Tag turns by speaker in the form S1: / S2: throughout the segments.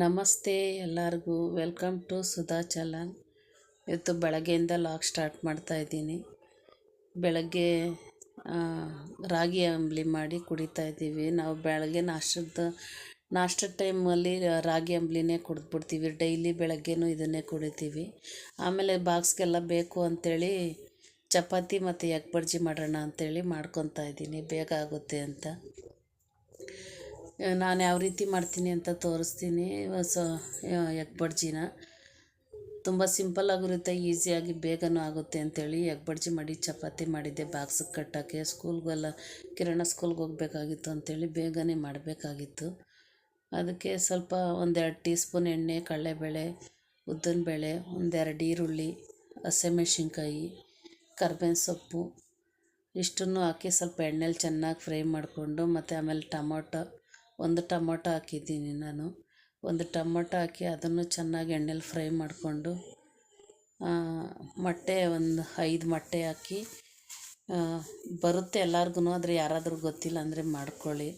S1: ನಮಸ್ತೆ ಎಲ್ಲರಿಗೂ. Welcome to Sudha challan ಇವತ್ತು ಬೆಳಗ್ಗೆಯಿಂದ ಲಾಗ್ ಸ್ಟಾರ್ಟ್ ಮಾಡ್ತಾ ಇದ್ದೀನಿ. ಬೆಳಗ್ಗೆ ರಾಗಿ ಅಂಬಲಿ ಮಾಡಿ ಕುಡಿತಾ ಇದ್ದೀವಿ. ನಾವು ಬೆಳಗ್ಗೆ ನಾಷ್ಟದ ನಾಷ್ಟ ಟೈಮಲ್ಲಿ ರಾಗಿ ಅಂಬಲಿನೇ ಕುಡಿದ್ಬಿಡ್ತೀವಿ. ಡೈಲಿ ಬೆಳಗ್ಗೆನೂ ಇದನ್ನೇ ಕುಡಿತೀವಿ. ಆಮೇಲೆ ಬಾಕ್ಸ್ಗೆಲ್ಲ ಬೇಕು ಅಂಥೇಳಿ ಚಪಾತಿ ಮತ್ತು ಎಗ್ ಬಜ್ಜಿ ಮಾಡೋಣ ಅಂಥೇಳಿ ಮಾಡ್ಕೊತಾ ಇದ್ದೀನಿ. ಬೇಗ ಆಗುತ್ತೆ ಅಂತ. ನಾನು ಯಾವ ರೀತಿ ಮಾಡ್ತೀನಿ ಅಂತ ತೋರಿಸ್ತೀನಿ. ಸೊ ಎಗ್ ಬಡ್ಜಿನ ತುಂಬ ಸಿಂಪಲ್ಲಾಗಿರುತ್ತೆ ಈಸಿಯಾಗಿ ಬೇಗನೂ ಆಗುತ್ತೆ ಅಂಥೇಳಿ ಎಗ್ ಬಡ್ಜಿ ಮಾಡಿ ಚಪಾತಿ ಮಾಡಿದ್ದೆ ಬಾಕ್ಸಿಗೆ ಕಟ್ಟೋಕ್ಕೆ. ಸ್ಕೂಲ್ಗೆಲ್ಲ, ಕಿರಣ ಸ್ಕೂಲ್ಗೆ ಹೋಗ್ಬೇಕಾಗಿತ್ತು ಅಂಥೇಳಿ ಬೇಗನೆ ಮಾಡಬೇಕಾಗಿತ್ತು. ಅದಕ್ಕೆ ಸ್ವಲ್ಪ ಒಂದೆರಡು ಟೀ ಸ್ಪೂನ್ ಎಣ್ಣೆ, ಕಡಲೆಬೇಳೆ, ಉದ್ದಿನಬೇಳೆ, ಒಂದೆರಡು ಈರುಳ್ಳಿ ಹಸಿಮೆಣ್ಸಿನ್ಕಾಯಿ ಕರ್ಬೇವಿನ ಸೊಪ್ಪು, ಇಷ್ಟನ್ನು ಹಾಕಿ ಸ್ವಲ್ಪ ಎಣ್ಣೆಲಿ ಚೆನ್ನಾಗಿ ಫ್ರೈ ಮಾಡಿಕೊಂಡು ಮತ್ತು ಆಮೇಲೆ ಟೊಮೊಟೊ ಒಂದು ಟೊಮೊಟೊ ಹಾಕಿದ್ದೀನಿ ನಾನು. ಒಂದು ಟೊಮೊಟೊ ಹಾಕಿ ಅದನ್ನು ಚೆನ್ನಾಗಿ ಎಣ್ಣೆಲಿ ಫ್ರೈ ಮಾಡಿಕೊಂಡು ಮೊಟ್ಟೆ ಒಂದು ಐದು ಮೊಟ್ಟೆ ಹಾಕಿ ಬರುತ್ತೆ ಎಲ್ಲರಿಗೂ ಆದರೆ ಯಾರಾದರೂ ಗೊತ್ತಿಲ್ಲ ಅಂದರೆ ಮಾಡ್ಕೊಳ್ಳಿ.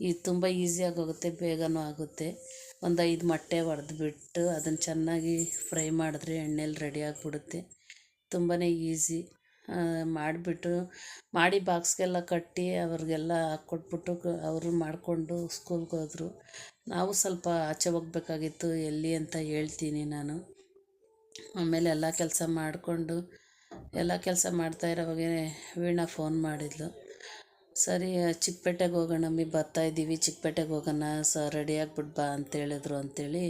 S1: ಇದು ತುಂಬ ಈಸಿಯಾಗಿ ಹೋಗುತ್ತೆ ಬೇಗನೂ ಆಗುತ್ತೆ. ಒಂದು ಐದು ಮೊಟ್ಟೆ ಒಡೆದ್ಬಿಟ್ಟು ಅದನ್ನು ಚೆನ್ನಾಗಿ ಫ್ರೈ ಮಾಡಿದ್ರೆ ಎಣ್ಣೆಲಿ ರೆಡಿ ಆಗಿಬಿಡುತ್ತೆ. ತುಂಬಾ ಈಸಿ ಮಾಡಿಬಿಟ್ಟು ಮಾಡಿ ಬಾಕ್ಸ್ಗೆಲ್ಲ ಕಟ್ಟಿ ಅವ್ರಿಗೆಲ್ಲ ಕೊಟ್ಬಿಟ್ಟು ಅವರು ಮಾಡಿಕೊಂಡು ಸ್ಕೂಲ್ಗೆ ಹೋದರು. ನಾವು ಸ್ವಲ್ಪ ಆಚೆ ಹೋಗ್ಬೇಕಾಗಿತ್ತು, ಎಲ್ಲಿ ಅಂತ ಹೇಳ್ತೀನಿ ನಾನು. ಆಮೇಲೆ ಎಲ್ಲ ಕೆಲಸ ಮಾಡಿಕೊಂಡು, ಎಲ್ಲ ಕೆಲಸ ಮಾಡ್ತಾ ವೀಣಾ ಫೋನ್ ಮಾಡಿದ್ಲು. ಸರಿ, ಚಿಕ್ಕಪೇಟೆಗೆ ಹೋಗೋಣ ಮಿ ಬರ್ತಾಯಿದ್ದೀವಿ ಚಿಕ್ಕಪೇಟೆಗೆ ಹೋಗೋಣ, ಸ, ರೆಡಿ ಆಗ್ಬಿಟ್ಟು ಬಾ ಅಂತ ಹೇಳಿದ್ರು ಅಂಥೇಳಿ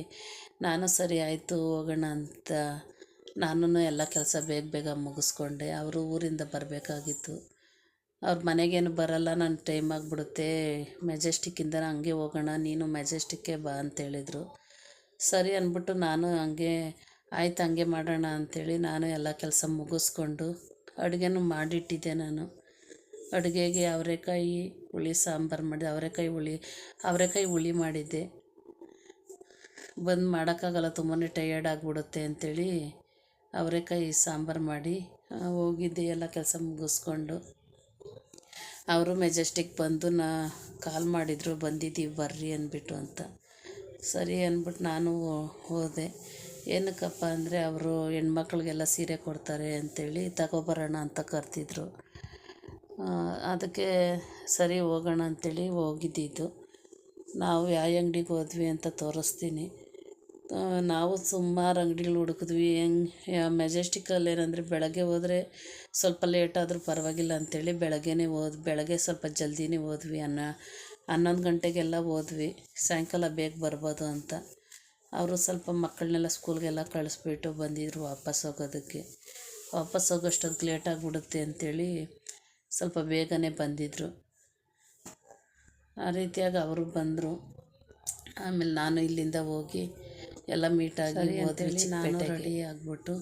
S1: ನಾನು ಸರಿ, ಆಯಿತು, ಹೋಗೋಣ ಅಂತ ನಾನು ಎಲ್ಲ ಕೆಲಸ ಬೇಗ ಬೇಗ ಮುಗಿಸ್ಕೊಂಡೆ. ಅವರು ಊರಿಂದ ಬರಬೇಕಾಗಿತ್ತು. ಅವ್ರ ಮನೆಗೇನು ಬರಲ್ಲ ನನ್ನ ಟೈಮ್ ಆಗಿಬಿಡುತ್ತೆ. ಮೆಜೆಸ್ಟಿಕ್ಕಿಂದ ಹಂಗೆ ಹೋಗೋಣ, ನೀನು ಮೆಜೆಸ್ಟಿಕ್ಕೇ ಬಾ ಅಂತೇಳಿದರು ಸರಿ ಅಂದ್ಬಿಟ್ಟು ನಾನು ಹಂಗೆ, ಆಯ್ತು, ಹಂಗೆ ಮಾಡೋಣ ಅಂಥೇಳಿ ನಾನು ಎಲ್ಲ ಕೆಲಸ ಮುಗಿಸ್ಕೊಂಡು ಅಡುಗೆನೂ ಮಾಡಿಟ್ಟಿದ್ದೆ ನಾನು. ಅಡುಗೆಗೆ ಅವರೆಕಾಯಿ ಹುಳಿ, ಸಾಂಬಾರು ಮಾಡಿದೆ. ಅವರೆಕಾಯಿ ಹುಳಿ ಅವರೆಕಾಯಿ ಹುಳಿ ಮಾಡಿದ್ದೆ. ಬಂದು ಮಾಡೋಕ್ಕಾಗಲ್ಲ ತುಂಬಾ ಟಯರ್ಡ್ ಆಗಿಬಿಡುತ್ತೆ ಅಂಥೇಳಿ ಅವರೆಕಾಯಿ ಸಾಂಬಾರು ಮಾಡಿ ಹೋಗಿದ್ದೆ, ಎಲ್ಲ ಕೆಲಸ ಮುಗಿಸ್ಕೊಂಡು. ಅವರು ಮೆಜೆಸ್ಟಿಕ್ ಬಂದು ನಾ ಕಾಲ್ ಮಾಡಿದರು, ಬಂದಿದ್ದೀವಿ ಬರ್ರಿ ಅಂದ್ಬಿಟ್ಟು ಅಂತ. ಸರಿ ಅಂದ್ಬಿಟ್ಟು ನಾನು ಹೋದೆ. ಏನಕ್ಕಪ್ಪ ಅಂದರೆ ಅವರು ಹೆಣ್ಮಕ್ಳಿಗೆಲ್ಲ ಸೀರೆ ಕೊಡ್ತಾರೆ ಅಂಥೇಳಿ ತಗೋಬರೋಣ ಅಂತ ಕರ್ತಿದ್ರು ಅದಕ್ಕೆ ಸರಿ ಹೋಗೋಣ ಅಂಥೇಳಿ ಹೋಗಿದ್ದಿದ್ದು. ನಾವು ಯಾವ ಅಂಗಡಿಗೆ ಹೋದ್ವಿ ಅಂತ ತೋರಿಸ್ತೀನಿ. ನಾವು ಸುಮಾರು ಅಂಗಡಿಗಳು ಹುಡುಕಿದ್ವಿ. ಹೆಂಗೆ ಮೆಜೆಸ್ಟಿಕಲ್ಲಿ ಏನಂದರೆ ಬೆಳಗ್ಗೆ ಹೋದರೆ ಸ್ವಲ್ಪ ಲೇಟ್ ಆದರೂ ಪರವಾಗಿಲ್ಲ ಅಂಥೇಳಿ ಬೆಳಗ್ಗೆನೇ ಹೋದ್, ಬೆಳಗ್ಗೆ ಸ್ವಲ್ಪ ಜಲ್ದಿನೇ ಹೋದ್ವಿ. ಅನ್ನ, ಹನ್ನೊಂದು ಗಂಟೆಗೆಲ್ಲ ಹೋದ್ವಿ. ಸಾಯಂಕಾಲ ಬೇಗ ಬರ್ಬೋದು ಅಂತ. ಅವರು ಸ್ವಲ್ಪ ಮಕ್ಕಳನ್ನೆಲ್ಲ ಸ್ಕೂಲ್ಗೆಲ್ಲ ಕಳಿಸ್ಬಿಟ್ಟು ಬಂದಿದ್ರು ವಾಪಸ್ ಹೋಗೋದಕ್ಕೆ. ವಾಪಸ್ ಹೋಗೋಷ್ಟೊತ್ತಿಗೆ ಲೇಟ್ ಆಗಿಬಿಡುತ್ತೆ ಅಂಥೇಳಿ ಸ್ವಲ್ಪ ಬೇಗನೆ ಬಂದಿದ್ದರು ಆ ರೀತಿಯಾಗಿ ಅವರು ಬಂದರು. ಆಮೇಲೆ ನಾನು ಇಲ್ಲಿಂದ ಹೋಗಿ ಎಲ್ಲ ಮೀಟಾಗಿ ಹೋದ್ವಿ ನಾನು ರೆಡಿ ಆಗಿಬಿಟ್ಟು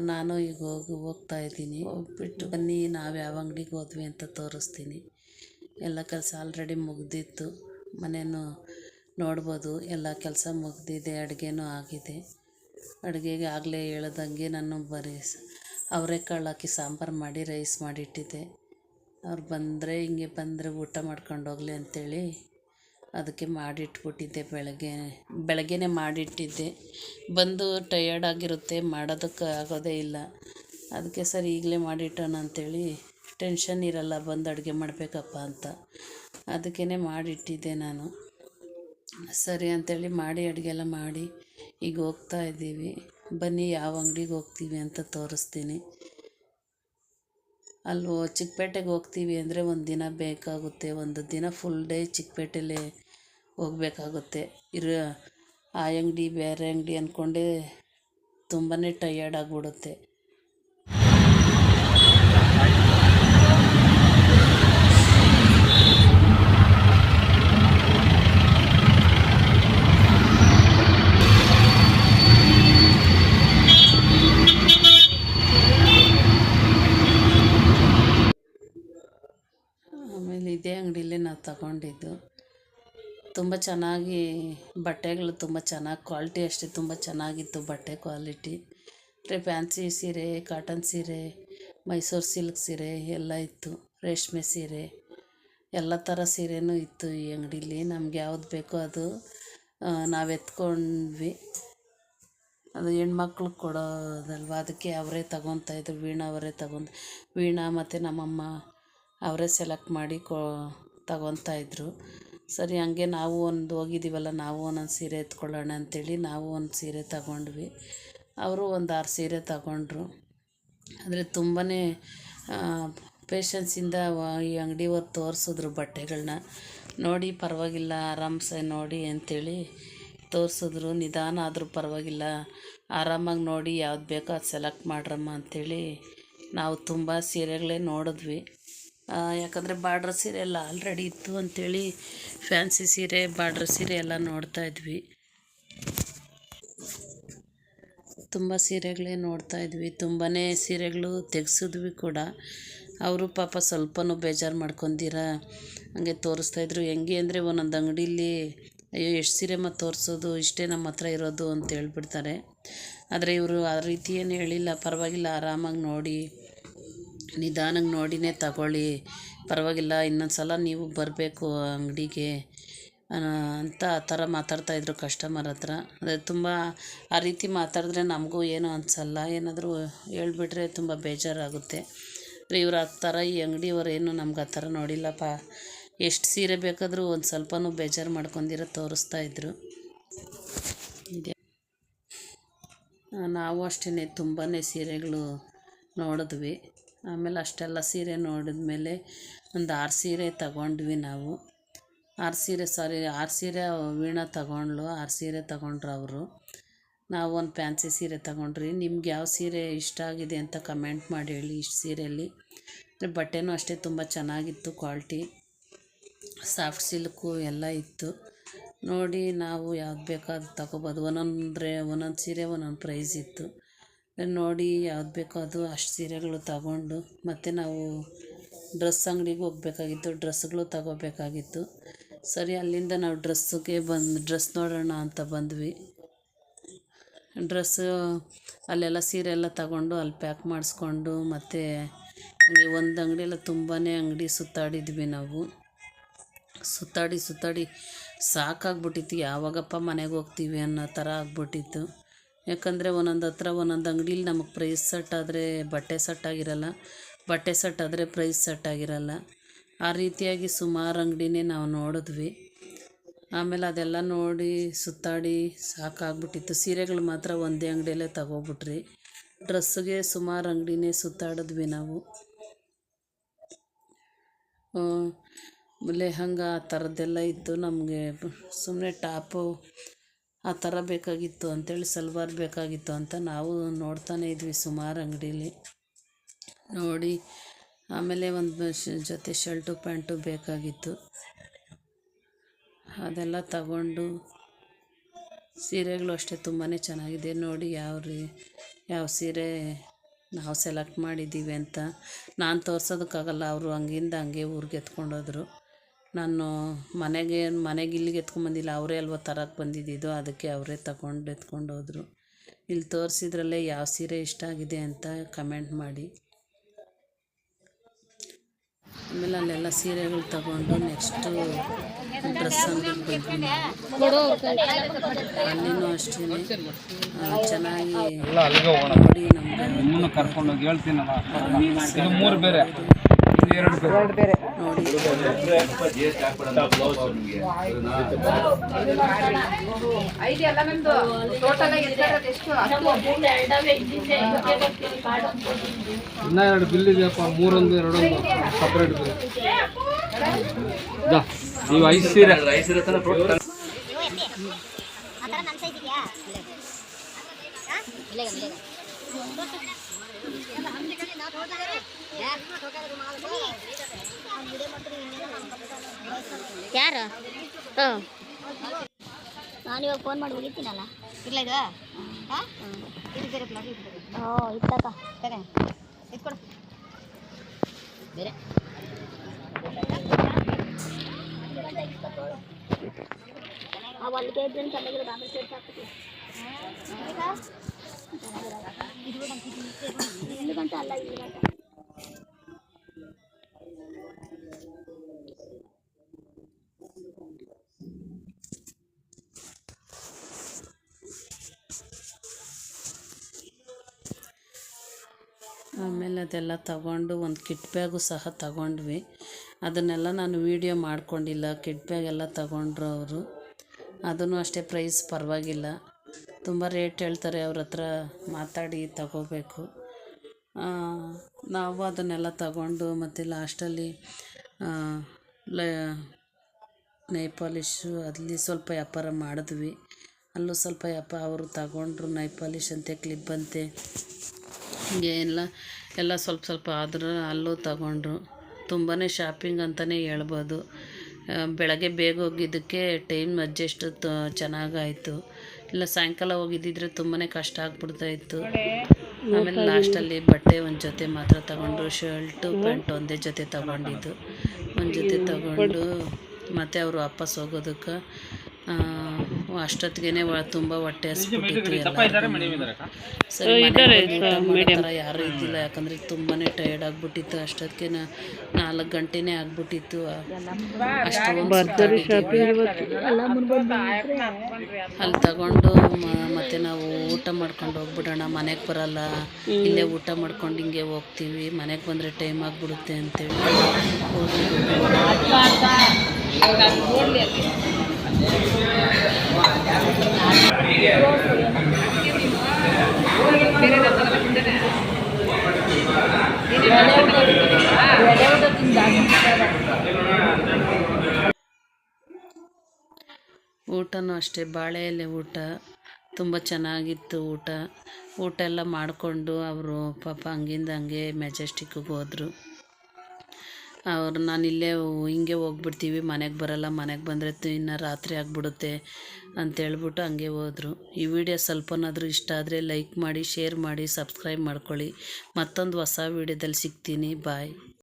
S1: ನಾನು ಈಗ ಹೋಗಿ ಹೋಗ್ತಾ ಇದ್ದೀನಿ. ಹೋಗ್ಬಿಟ್ಟು. ಬನ್ನಿ ನಾವು ಯಾವ ಅಂಗಡಿಗೆ ಹೋದ್ವಿ ಅಂತ ತೋರಿಸ್ತೀನಿ. ಎಲ್ಲ ಕೆಲಸ ಆಲ್ರೆಡಿ ಮುಗ್ದಿತ್ತು. ಮನೆಯೂ ನೋಡ್ಬೋದು ಎಲ್ಲ ಕೆಲಸ ಮುಗ್ದಿದೆ ಅಡುಗೆನೂ ಆಗಿದೆ. ಅಡುಗೆಗೆ ಆಗಲೇ ಹೇಳ್ದಂಗೆ ನಾನು ಬರೀ ಅವರೆಕಾಳು ಹಾಕಿ ಸಾಂಬಾರು ಮಾಡಿ ರೈಸ್ ಮಾಡಿಟ್ಟಿದ್ದೆ. ಅವ್ರು ಬಂದರೆ ಹಿಂಗೆ ಬಂದರೆ ಊಟ ಮಾಡ್ಕೊಂಡು ಹೋಗಲಿ ಅಂಥೇಳಿ ಅದಕ್ಕೆ ಮಾಡಿಟ್ಬಿಟ್ಟಿದ್ದೆ ಬೆಳಗ್ಗೆ, ಬೆಳಗ್ಗೆನೇ ಮಾಡಿಟ್ಟಿದ್ದೆ. ಬಂದು ಟಯರ್ಡ್ ಆಗಿರುತ್ತೆ, ಮಾಡೋದಕ್ಕೆ ಆಗೋದೇ ಇಲ್ಲ. ಅದಕ್ಕೆ ಸರಿ ಈಗಲೇ ಮಾಡಿಟ್ಟೋಣ ಅಂಥೇಳಿ ಟೆನ್ಷನ್ ಇರಲ್ಲ, ಬಂದು ಅಡುಗೆ ಮಾಡಬೇಕಪ್ಪ ಅಂತ. ಅದಕ್ಕೇ ಮಾಡಿಟ್ಟಿದ್ದೆ ನಾನು. ಸರಿ ಅಂಥೇಳಿ ಮಾಡಿ, ಅಡುಗೆ ಎಲ್ಲ ಮಾಡಿ, ಈಗ ಹೋಗ್ತಾ ಇದ್ದೀವಿ. ಬನ್ನಿ, ಯಾವ ಅಂಗಡಿಗೆ ಹೋಗ್ತೀವಿ ಅಂತ ತೋರಿಸ್ತೀನಿ. ಅಲ್ಲಿ ಚಿಕ್ಕಪೇಟೆಗೆ ಹೋಗ್ತೀವಿ ಅಂದರೆ ಒಂದು ದಿನ ಬೇಕಾಗುತ್ತೆ. ಒಂದು ದಿನ ಫುಲ್ ಡೇ ಚಿಕ್ಕಪೇಟೆಲೇ ಹೋಗ್ಬೇಕಾಗುತ್ತೆ. ಇರೋ, ಆ ಅಂಗಡಿ ಬೇರೆ ಅಂಗಡಿ ಅಂದ್ಕೊಂಡೇ ತುಂಬಾ ಟಯರ್ಡ್ ಆಗಿಬಿಡುತ್ತೆ. ಆಮೇಲೆ ಇದೇ ಅಂಗಡಿಲೇ ನಾವು ತಗೊಂಡಿದ್ದು. ತುಂಬ ಚೆನ್ನಾಗಿ, ಬಟ್ಟೆಗಳು ತುಂಬ ಚೆನ್ನಾಗಿ ಕ್ವಾಲಿಟಿ ಅಷ್ಟೇ ತುಂಬ ಚೆನ್ನಾಗಿತ್ತು ಬಟ್ಟೆ ಕ್ವಾಲಿಟಿ ಅಂದರೆ ಫ್ಯಾನ್ಸಿ ಸೀರೆ ಕಾಟನ್ ಸೀರೆ, ಮೈಸೂರು ಸಿಲ್ಕ್ ಸೀರೆ ಎಲ್ಲ ಇತ್ತು, ರೇಷ್ಮೆ ಸೀರೆ, ಎಲ್ಲ ಥರ ಸೀರೆನೂ ಇತ್ತು ಈ ಅಂಗಡೀಲಿ. ನಮ್ಗೆ ಯಾವ್ದು ಬೇಕೋ ಅದು ನಾವು ಎತ್ಕೊಂಡ್ವಿ. ಅದು ಹೆಣ್ಮಕ್ಳು ಕೊಡೋದಲ್ವ, ಅದಕ್ಕೆ ಅವರೇ ತಗೊತಾ ಇದ್ರು, ವೀಣಾ ಅವರೇ ತಗೊಂಡು, ವೀಣಾ ಮತ್ತು ನಮ್ಮಮ್ಮ ಅವರೇ ಸೆಲೆಕ್ಟ್ ಮಾಡಿ ಕೊ, ತಗೊತಾ ಇದ್ರು. ಸರಿ, ಹಂಗೆ ನಾವು ಒಂದು ಹೋಗಿದ್ದೀವಲ್ಲ ನಾವು ಒಂದೊಂದು ಸೀರೆ ಎತ್ಕೊಳ್ಳೋಣ ಅಂಥೇಳಿ ನಾವು ಒಂದು ಸೀರೆ ತಗೊಂಡ್ವಿ. ಅವರು ಒಂದು ಆರು ಸೀರೆ ತಗೊಂಡ್ರು. ಆದರೆ ತುಂಬಾ ಪೇಶನ್ಸಿಂದ ಈ ಅಂಗಡಿಯವ್ರು ತೋರಿಸಿದ್ರು ಬಟ್ಟೆಗಳನ್ನ ನೋಡಿ, ಪರವಾಗಿಲ್ಲ, ಆರಾಮ್ಸೆ ನೋಡಿ ಅಂಥೇಳಿ ತೋರಿಸಿದ್ರು. ನಿಧಾನ ಆದರೂ ಪರವಾಗಿಲ್ಲ, ಆರಾಮಾಗಿ ನೋಡಿ ಯಾವ್ದು ಬೇಕೋ ಅದು ಸೆಲೆಕ್ಟ್ ಮಾಡ್ರಮ್ಮ ಅಂಥೇಳಿ ನಾವು ತುಂಬ ಸೀರೆಗಳೇ ನೋಡಿದ್ವಿ. ಯಾಕಂದರೆ ಬಾರ್ಡ್ರ್ ಸೀರೆ ಎಲ್ಲ ಆಲ್ರೆಡಿ ಇತ್ತು ಅಂಥೇಳಿ ಫ್ಯಾನ್ಸಿ ಸೀರೆ, ಬಾರ್ಡ್ರ್ ಸೀರೆ ಎಲ್ಲ ನೋಡ್ತಾ ಇದ್ವಿ. ತುಂಬ ಸೀರೆಗಳೇ ನೋಡ್ತಾ ಇದ್ವಿ. ತುಂಬಾ ಸೀರೆಗಳು ತೆಗ್ಸಿದ್ವಿ ಕೂಡ. ಅವರು ಪಾಪ ಸ್ವಲ್ಪನೂ ಬೇಜಾರು ಮಾಡ್ಕೊಂದಿರ. ಹಂಗೆ ತೋರಿಸ್ತಾಯಿದ್ರು ಹೆಂಗೆ ಅಂದರೆ ಒಂದೊಂದು ಅಂಗಡೀಲಿ, ಅಯ್ಯೋ, ಎಷ್ಟು ಸೀರೆ ಮತ್ತು ತೋರಿಸೋದು, ಇಷ್ಟೇ ನಮ್ಮ ಹತ್ರ ಇರೋದು ಅಂತ ಹೇಳ್ಬಿಡ್ತಾರೆ. ಆದರೆ ಇವರು ಆ ರೀತಿ ಏನು ಹೇಳಿಲ್ಲ. ಪರವಾಗಿಲ್ಲ, ಆರಾಮಾಗಿ ನೋಡಿ. ನಿಧಾನಕ್ಕೆ ನೋಡಿನೇ ತಗೊಳ್ಳಿ. ಪರವಾಗಿಲ್ಲ ಇನ್ನೊಂದು ಸಲ ನೀವು ಬರಬೇಕು ಅಂಗಡಿಗೆ. ಅಂತ ಆ ಥರ ಮಾತಾಡ್ತಾಯಿದ್ರು ಕಸ್ಟಮರ್ ಹತ್ರ. ಅದೇ ತುಂಬ ಆ ರೀತಿ ಮಾತಾಡಿದ್ರೆ ನಮಗೂ ಏನೂ ಅನಿಸಲ್ಲ. ಏನಾದರೂ ಹೇಳ್ಬಿಟ್ರೆ ತುಂಬ ಬೇಜಾರಾಗುತ್ತೆ. ಇವ್ರು ಆ ಥರ ಈ ಅಂಗಡಿಯವ್ರು ಏನು ನಮ್ಗೆ ಆ ಥರ ನೋಡಿಲ್ಲಪ್ಪ. ಎಷ್ಟು ಸೀರೆ ಬೇಕಾದರೂ ಒಂದು ಸ್ವಲ್ಪನೂ ಬೇಜಾರು ಮಾಡ್ಕೊಂಡಿರೋ ತೋರಿಸ್ತಾ ಇದ್ರು. ಇದೆ ನಾವು ಅಷ್ಟೇ ತುಂಬಾ ಸೀರೆಗಳು ನೋಡಿದ್ವಿ. ಆಮೇಲೆ ಅಷ್ಟೆಲ್ಲ ಸೀರೆ ನೋಡಿದ್ಮೇಲೆ ಒಂದು ಆರು ಸೀರೆ ತಗೊಂಡ್ವಿ ನಾವು. ಆರು ಸೀರೆ ಸಾರಿ ಆರು ಸೀರೆ ವೀಣಾ ತಗೊಂಡ್ಳು, ಆರು ಸೀರೆ ತಗೊಂಡ್ರು ಅವರು. ನಾವು ಒಂದು ಫ್ಯಾನ್ಸಿ ಸೀರೆ ತಗೊಂಡ್ರಿ. ನಿಮ್ಗೆ ಯಾವ ಸೀರೆ ಇಷ್ಟ ಆಗಿದೆ ಅಂತ ಕಮೆಂಟ್ ಮಾಡಿ ಹೇಳಿ ಇಷ್ಟು ಸೀರೆಯಲ್ಲಿ. ಬಟ್ಟೆನೂ ಅಷ್ಟೇ ತುಂಬ ಚೆನ್ನಾಗಿತ್ತು ಕ್ವಾಲ್ಟಿ ಸಾಫ್ಟ್ ಸಿಲ್ಕು ಎಲ್ಲ ಇತ್ತು. ನೋಡಿ ನಾವು ಯಾವ್ದು ಬೇಕೋ ಅದು ತಗೋಬೋದು. ಒಂದೊಂದ್ರೆ ಒಂದೊಂದು ಸೀರೆ ಒಂದೊಂದು ಪ್ರೈಸ್ ಇತ್ತು. ನೋಡಿ ಯಾವ್ದು ಬೇಕೋ ಅದು ಅಷ್ಟು ಸೀರೆಗಳು ತಗೊಂಡು ಮತ್ತು ನಾವು ಡ್ರೆಸ್ ಅಂಗಡಿಗೆ ಹೋಗ್ಬೇಕಾಗಿತ್ತು, ಡ್ರೆಸ್ಗಳು ತಗೋಬೇಕಾಗಿತ್ತು. ಸರಿ, ಅಲ್ಲಿಂದ ನಾವು ಡ್ರೆಸ್ಸಿಗೆ ಬಂದು, ಡ್ರೆಸ್ ನೋಡೋಣ ಅಂತ ಬಂದ್ವಿ. ಡ್ರೆಸ್ಸು ಅಲ್ಲೆಲ್ಲ ಸೀರೆ ಎಲ್ಲ ತಗೊಂಡು ಅಲ್ಲಿ ಪ್ಯಾಕ್ ಮಾಡಿಸ್ಕೊಂಡು ಮತ್ತು ಹಂಗೆ ಒಂದು ಅಂಗಡಿಯೆಲ್ಲ ತುಂಬಾ ಅಂಗಡಿ ಸುತ್ತಾಡಿದ್ವಿ ನಾವು. ಸುತ್ತಾಡಿ ಸುತ್ತಾಡಿ ಸಾಕಾಗ್ಬಿಟ್ಟಿತ್ತು. ಯಾವಾಗಪ್ಪ ಮನೆಗೆ ಹೋಗ್ತೀವಿ ಅನ್ನೋ ಥರ ಆಗ್ಬಿಟ್ಟಿತ್ತು. ಯಾಕಂದರೆ ಒಂದೊಂದು ಹತ್ರ ಒಂದೊಂದು ಅಂಗಡೀಲಿ ನಮಗೆ ಪ್ರೈಸ್ ಸೆಟ್ ಆದರೆ ಬಟ್ಟೆ ಸೆಟ್ ಆಗಿರಲ್ಲ. ಬಟ್ಟೆ ಸೆಟ್ ಆದರೆ ಪ್ರೈಸ್ ಸೆಟ್ ಆಗಿರಲ್ಲ. ಆ ರೀತಿಯಾಗಿ ಸುಮಾರು ಅಂಗಡಿನೇ ನಾವು ನೋಡಿದ್ವಿ. ಆಮೇಲೆ ಅದೆಲ್ಲ ನೋಡಿ ಸುತ್ತಾಡಿ ಸಾಕಾಗ್ಬಿಟ್ಟಿತ್ತು. ಸೀರೆಗಳು ಮಾತ್ರ ಒಂದೇ ಅಂಗಡಿಯಲ್ಲೇ ತಗೋಬಿಟ್ರಿ. ಡ್ರೆಸ್ಸಿಗೆ ಸುಮಾರು ಅಂಗಡಿನೇ ಸುತ್ತಾಡಿದ್ವಿ ನಾವು. ಲೆಹಂಗ ಆ ಥರದ್ದೆಲ್ಲ ಇತ್ತು ನಮಗೆ. ಸುಮ್ಮನೆ ಟಾಪು ಆ ಥರ ಬೇಕಾಗಿತ್ತು ಅಂಥೇಳಿ ಸಲ್ವಾರ್ ಬೇಕಾಗಿತ್ತು ಅಂತ ನಾವು ನೋಡ್ತಾನೇ ಇದ್ವಿ ಸುಮಾರು ಅಂಗಡೀಲಿ. ನೋಡಿ, ಆಮೇಲೆ ಒಂದು ಜೊತೆ ಶರ್ಟು ಪ್ಯಾಂಟು ಬೇಕಾಗಿತ್ತು. ಅದೆಲ್ಲ ತಗೊಂಡು ಸೀರೆಗಳು ಅಷ್ಟೇ ತುಂಬಾ ಚೆನ್ನಾಗಿದೆ. ನೋಡಿ, ಯಾವ ರೀ, ಯಾವ ಸೀರೆ ನಾವು ಸೆಲೆಕ್ಟ್ ಮಾಡಿದ್ದೀವಿ ಅಂತ. ನಾನು ತೋರ್ಸೋದಕ್ಕಾಗಲ್ಲ, ಅವರು ಹಂಗಿಂದ ಹಂಗೆ ಊರಿಗೆ ಎತ್ಕೊಂಡೋದ್ರು. ನಾನು ಮನೆಗೆ ಮನೆಗೆ ಇಲ್ಲಿಗೆ ಎತ್ಕೊಂಬಂದಿಲ್ಲ ಅವರೇ ಅಲ್ವ ತರಕ್ಕೆ ಬಂದಿದ್ದಿದ್ದು ಅದಕ್ಕೆ ಅವರೇ ತಗೊಂಡು ಎತ್ಕೊಂಡು ಹೋದ್ರು. ಇಲ್ಲಿ ತೋರಿಸಿದ್ರಲ್ಲೇ ಯಾವ ಸೀರೆ ಇಷ್ಟ ಆಗಿದೆ ಅಂತ ಕಮೆಂಟ್ ಮಾಡಿ. ಆಮೇಲೆ ಅಲ್ಲೆಲ್ಲ ಸೀರೆಗಳು ತಗೊಂಡು ನೆಕ್ಸ್ಟು ಡ್ರೆಸ್ ಅಂಗಡಿಗೆ ಬಂದ್ವಿ ನಾವು ಅಲ್ಲಿನೂ ಅಷ್ಟೇ ಚೆನ್ನಾಗಿ ನೋಡಿ ನಮ್ಗೆ.
S2: ಮೂರು ಬೇರೆ ಇದು ಎರಡು ಬೇರೆ
S1: ನೋಡಿ
S2: ಇನ್ನ ಎರಡು ಬಿಲ್ ಇದೆಯಪ್ಪ ಮೂರೊಂದು ಎರಡೊಂದು ಸಪ್ರೇಟ್ ಬಿಲ್ ನೀವು ಐದು ಸೀರೆ ಐದು ಸೀರೆ
S3: ಸೈಜ್ ಇದೆಯಾ ಇಲ್ಲೇಗ ಇಲ್ಲೇಗ ಯಾರು? ಹಾಂ ನಾನು ಇವಾಗ ಫೋನ್ ಮಾಡಿ ಹೋಗಿರ್ತೀನಲ್ಲ ಇಲ್ಲ ಇದು? ಹಾಂ? ಇದು ಓ ಇತ್ತಕ್ಕ. ಸರಿ ಇಟ್ಕೊಡು ಬೇರೆ. ಆ ಹೊಲಿಗೆ ಇದ್ರೆ ಚೆನ್ನಾಗಿರೋದು ಆಮೇಲೆ ಸೇರ್ಸಾಕ್ತೀವಿ ಇಲ್ಲಿ ಗಂಟೆ ಅಲ್ಲ ಇದು ಗಂಟೆ.
S1: ಆಮೇಲೆ ಅದೆಲ್ಲ ತಗೊಂಡು ಒಂದು ಕಿಟ್ ಬ್ಯಾಗು ಸಹ ತಗೊಂಡ್ವಿ. ಅದನ್ನೆಲ್ಲ ನಾನು ವೀಡಿಯೋ ಮಾಡಿಕೊಂಡಿಲ್ಲ. ಕಿಟ್ ಬ್ಯಾಗ್ ಎಲ್ಲ ತಗೊಂಡ್ರು ಅವರು. ಅದೂ ಅಷ್ಟೇ ಪ್ರೈಸ್ ಪರವಾಗಿಲ್ಲ. ತುಂಬ ರೇಟ್ ಹೇಳ್ತಾರೆ ಅವ್ರ ಹತ್ರ ಮಾತಾಡಿ ತಗೋಬೇಕು. ನಾವು ಅದನ್ನೆಲ್ಲ ತಗೊಂಡು ಮತ್ತು ಲಾಸ್ಟಲ್ಲಿ ನೈ ಪಾಲಿಶು ಅಲ್ಲಿ ಸ್ವಲ್ಪ ವ್ಯಾಪಾರ ಮಾಡಿದ್ವಿ. ಅಲ್ಲೂ ಸ್ವಲ್ಪ ವ್ಯಾಪ ಅವರು ತಗೊಂಡ್ರು ನೈ ಪಾಲಿಶ್ ಅಂತೆ ಕ್ಲಿಪ್ ಅಂತೆ. ಹೀಗೆ ಎಲ್ಲ ಸ್ವಲ್ಪ ಸ್ವಲ್ಪ ಆದರೂ ಅಲ್ಲೂ ತಗೊಂಡ್ರು. ತುಂಬಾ ಶಾಪಿಂಗ್ ಅಂತಲೇ ಹೇಳ್ಬೋದು. ಬೆಳಗ್ಗೆ ಬೇಗ ಹೋಗಿದ್ದಕ್ಕೆ ಟೈಮ್ ಅಡ್ಜಸ್ಟ್ ಚೆನ್ನಾಗಾಯಿತು. ಇಲ್ಲ, ಸಾಯಂಕಾಲ ಹೋಗಿದ್ದಿದ್ರೆ ತುಂಬಾ ಕಷ್ಟ ಆಗ್ಬಿಡ್ತಾಯಿತ್ತು. ಆಮೇಲೆ ಲಾಸ್ಟಲ್ಲಿ ಬಟ್ಟೆ ಒಂದು ಜೊತೆ ಮಾತ್ರ ತಗೊಂಡು ಶರ್ಟು ಪ್ಯಾಂಟ್ ಒಂದೇ ಜೊತೆ ತಗೊಂಡಿದ್ದು. ಒಂದು ಜೊತೆ ತಗೊಂಡು ಮತ್ತು ಅವರು ವಾಪಸ್ ಹೋಗೋದಕ್ಕೆ ಅಷ್ಟೊತ್ತಿಗೆ ತುಂಬ ಹೊಟ್ಟೆ ಹಸ್ಬಿಟ್ಟಿತ್ತು ಯಾರು ಇದ್ದಿಲ್ಲ ಯಾಕಂದ್ರೆ ತುಂಬಾ ಟಯರ್ಡ್ ಆಗಿಬಿಟ್ಟಿತ್ತು ಅಷ್ಟೊತ್ತಿಗೆ ನಾಲ್ಕು ಗಂಟೆನೆ ಆಗ್ಬಿಟ್ಟಿತ್ತು. ಅಷ್ಟೊಂದು ಅಲ್ಲಿ ತಗೊಂಡು ಮತ್ತೆ ನಾವು ಊಟ ಮಾಡ್ಕೊಂಡು ಹೋಗ್ಬಿಡೋಣ ಮನೆಗೆ ಬರಲ್ಲ. ಇಲ್ಲೇ ಊಟ ಮಾಡ್ಕೊಂಡು ಹಿಂಗೆ ಹೋಗ್ತೀವಿ ಮನೆಗೆ ಬಂದರೆ ಟೈಮ್ ಆಗಿಬಿಡುತ್ತೆ ಅಂತೇಳಿ. ಹೋಗಿ ಊಟನೂ ಅಷ್ಟೇ ಬಾಳೆ ಎಲೆ ಊಟ, ತುಂಬ ಚೆನ್ನಾಗಿತ್ತು ಊಟ. ಊಟ ಎಲ್ಲ ಮಾಡಿಕೊಂಡು ಅವರು ಪಾಪ ಹಂಗಿಂದ ಹಂಗೆ ಮೆಜೆಸ್ಟಿಕ್ಕಿಗೆ ಹೋದರು. ಅವ್ರು ನಾನು ಇಲ್ಲೇ ಹಿಂಗೆ ಹೋಗ್ಬಿಡ್ತೀವಿ, ಮನೆಗೆ ಬರಲ್ಲ, ಮನೆಗೆ ಬಂದರೆ ಇನ್ನು ರಾತ್ರಿ ಆಗಿಬಿಡುತ್ತೆ ಅಂತೇಳ್ಬಿಟ್ಟು ಹಂಗೆ ಹೋದರು. ಈ ವಿಡಿಯೋ ಸ್ವಲ್ಪನಾದರೂ ಇಷ್ಟ ಆದರೆ ಲೈಕ್ ಮಾಡಿ, ಶೇರ್ ಮಾಡಿ, ಸಬ್ಸ್ಕ್ರೈಬ್ ಮಾಡ್ಕೊಳ್ಳಿ. ಮತ್ತೊಂದು ಹೊಸ ವಿಡಿಯೋದಲ್ಲಿ ಸಿಗ್ತೀನಿ. ಬಾಯ್.